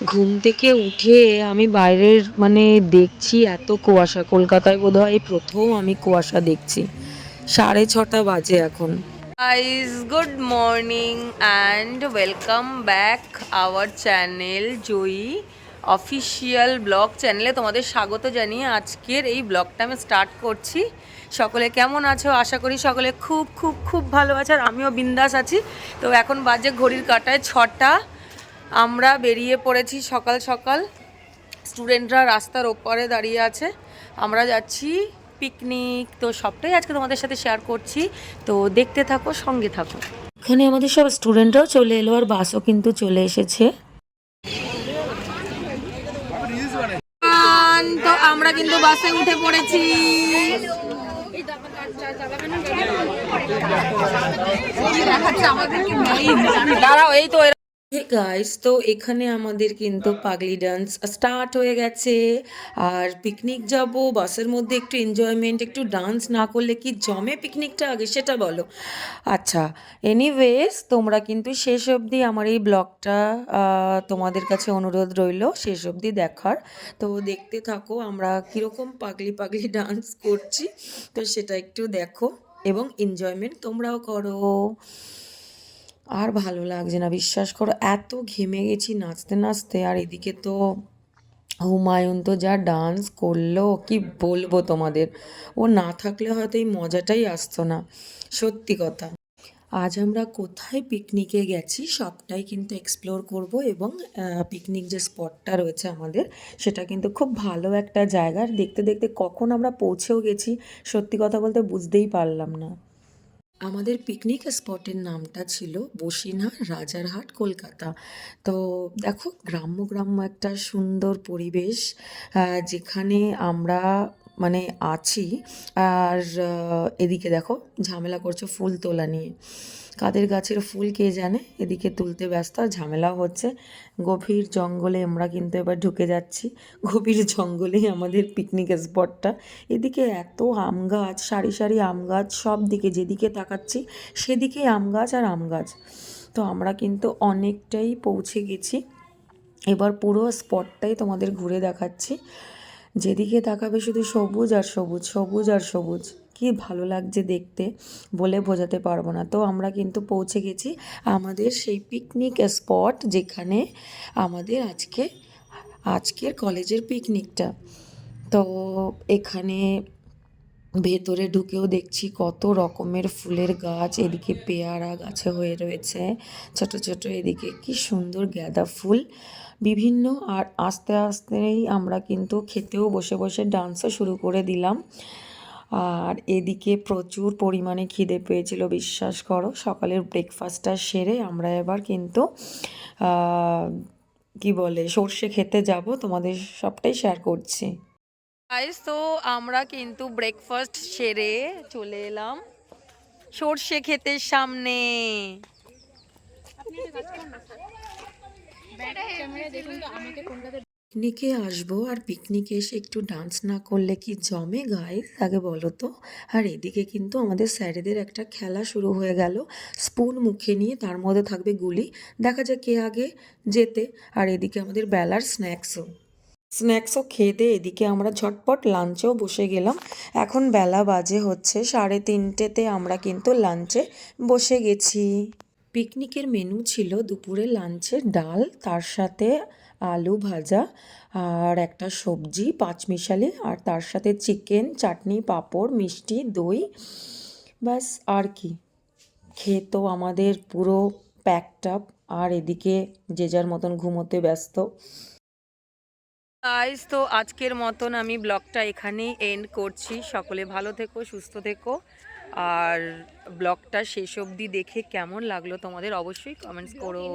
ঘুম থেকে উঠে আমি বাইরের মানে দেখছি এত কুয়াশা। কলকাতায় বোধহয় এই প্রথম আমি কুয়াশা দেখছি। সাড়ে ছটা বাজে এখন। Guys good morning and welcome back our channel Joyee official blog চ্যানেলে তোমাদের স্বাগত জানিয়ে আজকের এই ব্লগটা আমি স্টার্ট করছি। সকলে কেমন আছো? আশা করি সকলে খুব খুব খুব ভালো আছে। আর আমিও বিন্দাস আছি। তো এখন বাজে ঘড়ির কাটায় ছটা। আমরা বেরিয়ে পড়েছি সকাল সকাল। স্টুডেন্টরা রাস্তার ওপরে দাঁড়িয়ে আছে। আমরা যাচ্ছি পিকনিক তো সবটাই আজকে তোমাদের সাথে শেয়ার করছি। তো দেখতে থাকো সঙ্গে থাকো। এখানে আমাদের সব স্টুডেন্টরাও চলে এলো আর বাসও কিন্তু চলে এসেছে। তো আমরা কিন্তু বাসে উঠে পড়েছি। দাঁড়াও এই তো হে গাইস তো এখানে আমাদের কিন্তু পাগলি ডান্স স্টার্ট হয়ে গেছে। আর পিকনিক যাব, বাসের মধ্যে একটু এনজয়মেন্ট একটু ডান্স না করলে কি জমে পিকনিকটা আগে সেটা বলো। আচ্ছা এনিওয়েজ তোমরা কিন্তু শেষ অবধি আমার এই ব্লগটা তোমাদের কাছে অনুরোধ রইল, শেষ অবধি দেখার। তো দেখতে থাকো আমরা কীরকম পাগলি পাগলি ডান্স করছি, তো সেটা একটু দেখো এবং এনজয়মেন্ট তোমরাও করো। আর ভালো লাগছে না, বিশ্বাস করো, এত ঘেমে গেছি নাচতে নাচতে, আর এদিকে তো হুমায়ুন তো যা ডান্স করল, কি বলব তোমাদের? ও না থাকলে হয়তো এই মজাটাই আসতো না, সত্যি কথা। আজ আমরা কোথায় পিকনিকে গেছি সবটাই কিন্তু এক্সপ্লোর করব এবং পিকনিক যে স্পটটা রয়েছে আমাদের, সেটা কিন্তু খুব ভালো একটা জায়গা। আর দেখতে দেখতে কখন আমরা পৌঁছেও গেছি, সত্যি কথা বলতে বুঝতেই পারলাম না। আমাদের পিকনিক স্পটের নামটা ছিল বসিনা রাজারহাট, কলকাতা। তো দেখো, গ্রাম্য গ্রাম্য একটা সুন্দর পরিবেশ যেখানে আমরা মানে আছি। আর এদিকে দেখো ঝামেলা করছে ফুল তোলা নিয়ে। কাদের গাছের ফুল কে জানে? এদিকে তুলতে ব্যস্ত, আর ঝামেলাও হচ্ছে। গভীর জঙ্গলে আমরা কিন্তু এবার ঢুকে যাচ্ছি। গভীর জঙ্গলেই আমাদের পিকনিক স্পটটা এদিকে এত আম গাছ, সারি সারি আম গাছ, সব দিকে যেদিকে তাকাচ্ছি সেদিকেই আম গাছ আর আম গাছ। তো আমরা কিন্তু অনেকটাই পৌঁছে গেছি। এবার পুরো স্পটটাই তোমাদের ঘুরে দেখাচ্ছি। যেদিকে তাকাবে শুধু সবুজ আর সবুজ সবুজ আর সবুজ। কি ভালো লাগছে দেখতে বলে বোঝাতে পারব না। তো আমরা কিন্তু পৌঁছে গেছি আমাদের সেই পিকনিক স্পট যেখানে আমাদের আজকে, আজকের কলেজের পিকনিকটা তো এখানে ভেতরে ঢুকেও দেখছি কত রকমের ফুলের গাছ, এদিকে পেয়ারা গাছে হয়ে রয়েছে, ছোট ছোট এদিকে। কি সুন্দর গাঁদা ফুল। বিভিন্ন আর আস্তে আস্তেই আমরা কিন্তু খেতেও বসে বসে ডান্সও শুরু করে দিলাম। আর এদিকে প্রচুর পরিমাণে খিদে পেয়েছিল, বিশ্বাস করো। সকালের ব্রেকফাস্টটা সেরে আমরা এবার কিন্তু কি বলে, সর্ষে খেতে যাব। তোমাদের সবটাই শেয়ার করছি। গাইস তো আমরা কিন্তু ব্রেকফাস্ট সেরে চলে এলাম সর্ষে ক্ষেতের সামনে। পিকনিকে আসব আর পিকনিকে এসে একটু ডান্স না করলে কি জমে গায়ে আগে বলো তো। আর এদিকে কিন্তু আমাদের স্যারেদের একটা খেলা শুরু হয়ে গেল। স্পুন মুখে নিয়ে তার মধ্যে থাকবে গুলি। দেখা যাক কে আগে যেতে আর এদিকে আমাদের বেলার স্ন্যাক্সও স্ন্যাক্সও খেয়ে দিয়ে এদিকে আমরা ঝটপট লাঞ্চেও বসে গেলাম। এখন বেলা বাজে হচ্ছে সাড়ে তিনটেতে আমরা কিন্তু লাঞ্চে বসে গেছি। পিকনিকের মেনু ছিল দুপুরে লাঞ্চে ডাল, তার সাথে আলু ভাজা আর একটা সবজি, পাঁচমিশালি, আর তার সাথে চিকেন চাটনি, পাঁপড়, মিষ্টি, দই, ব্যাস, আর কি। খেয়ে তো আমাদের পুরো প্যাকড আপ আর এদিকে যে যার মতন ঘুমোতে ব্যস্ত। গাইস তো আজকের মতন আমি ব্লগটা এখানেই এন্ড করছি। সকলে ভালো থেকো, সুস্থ থেকো। আর ব্লগটা শেষ অবধি দেখে কেমন লাগল তোমাদের অবশ্যই কমেন্টস করো।